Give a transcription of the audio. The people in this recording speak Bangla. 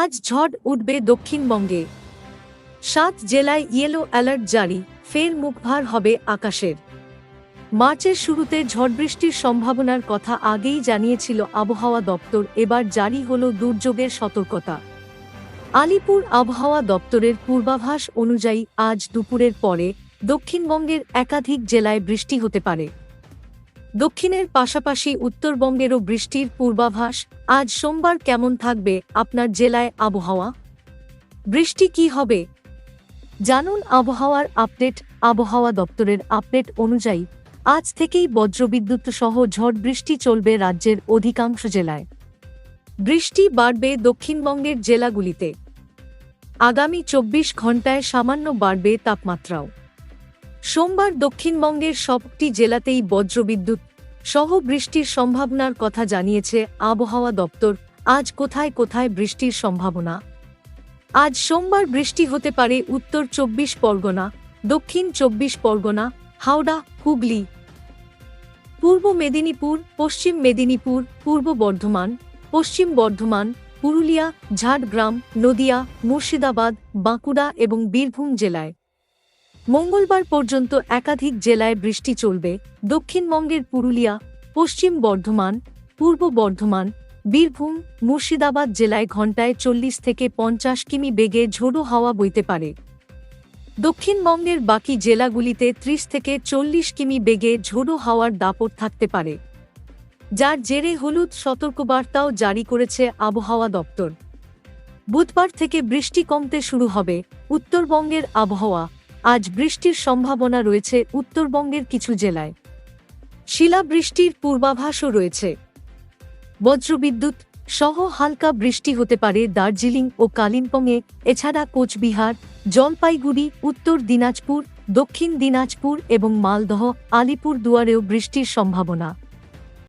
আজ ঝড় উঠবে দক্ষিণবঙ্গে। সাত জেলায় ইয়েলো অ্যালার্ট জারি, ফের মুখভার হবে আকাশের। মার্চের শুরুতে ঝড়বৃষ্টির সম্ভাবনার কথা আগেই জানিয়েছিল আবহাওয়া দপ্তর, এবার জারি হল দুর্যোগের সতর্কতা। আলিপুর আবহাওয়া দপ্তরের পূর্বাভাস অনুযায়ী আজ দুপুরের পরে দক্ষিণবঙ্গের একাধিক জেলায় বৃষ্টি হতে পারে। দক্ষিণের পাশাপাশি উত্তরবঙ্গেরও বৃষ্টির পূর্বাভাস। আজ সোমবার কেমন থাকবে আপনার জেলায় আবহাওয়া? বৃষ্টি কি হবে? জানুন আবহাওয়ার আপডেট, আবহাওয়া দপ্তরের আপডেট অনুযায়ী। আজ থেকেই বজ্রবিদ্যুৎ সহ ঝড় বৃষ্টি চলবে রাজ্যের অধিকাংশ জেলায়। বৃষ্টি বাড়বে দক্ষিণবঙ্গের জেলাগুলিতে। আগামী চব্বিশ ঘন্টায় সামান্য বাড়বে তাপমাত্রাও। সোমবার দক্ষিণবঙ্গের সবটি জেলাতেই বজ্রবিদ্যুৎ সহ বৃষ্টির সম্ভাবনার কথা জানিয়েছে আবহাওয়া দপ্তর। আজ কোথায় কোথায় বৃষ্টির সম্ভাবনা? আজ সোমবার বৃষ্টি হতে পারে উত্তর চব্বিশ পরগনা, দক্ষিণ চব্বিশ পরগনা, হাওড়া, হুগলি। পূর্ব মেদিনীপুর, পশ্চিম মেদিনীপুর, পূর্ব বর্ধমান, পশ্চিম বর্ধমান, পুরুলিয়া, ঝাড়গ্রাম, নদিয়া, মুর্শিদাবাদ, বাঁকুড়া এবং বীরভূম জেলায়। মঙ্গলবার পর্যন্ত একাধিক জেলায় বৃষ্টি চলবে। দক্ষিণবঙ্গের পুরুলিয়া, পশ্চিম বর্ধমান, পূর্ব বর্ধমান, বীরভূম, মুর্শিদাবাদ জেলায় ঘণ্টায় চল্লিশ থেকে পঞ্চাশ কিমি বেগে ঝোড়ো হাওয়া বইতে পারে। দক্ষিণবঙ্গের বাকি জেলাগুলিতে ত্রিশ থেকে চল্লিশ কিমি বেগে ঝোড়ো হাওয়ার দাপট থাকতে পারে। যার জেরে হলুদ সতর্কবার্তাও জারি করেছে আবহাওয়া দপ্তর। বুধবার থেকে বৃষ্টি কমতে শুরু হবে। উত্তরবঙ্গের আবহাওয়া আজ বৃষ্টির সম্ভাবনা রয়েছে উত্তরবঙ্গের কিছু জেলায়। শিলাবৃষ্টির পূর্বাভাসও রয়েছে। বজ্রবিদ্যুৎ সহ হালকা বৃষ্টি হতে পারে দার্জিলিং ও কালিম্পংয়ে, এছাড়া কোচবিহার, জলপাইগুড়ি, উত্তর দিনাজপুর, দক্ষিণ দিনাজপুর এবং মালদহ আলিপুর দুয়ারেও বৃষ্টির সম্ভাবনা।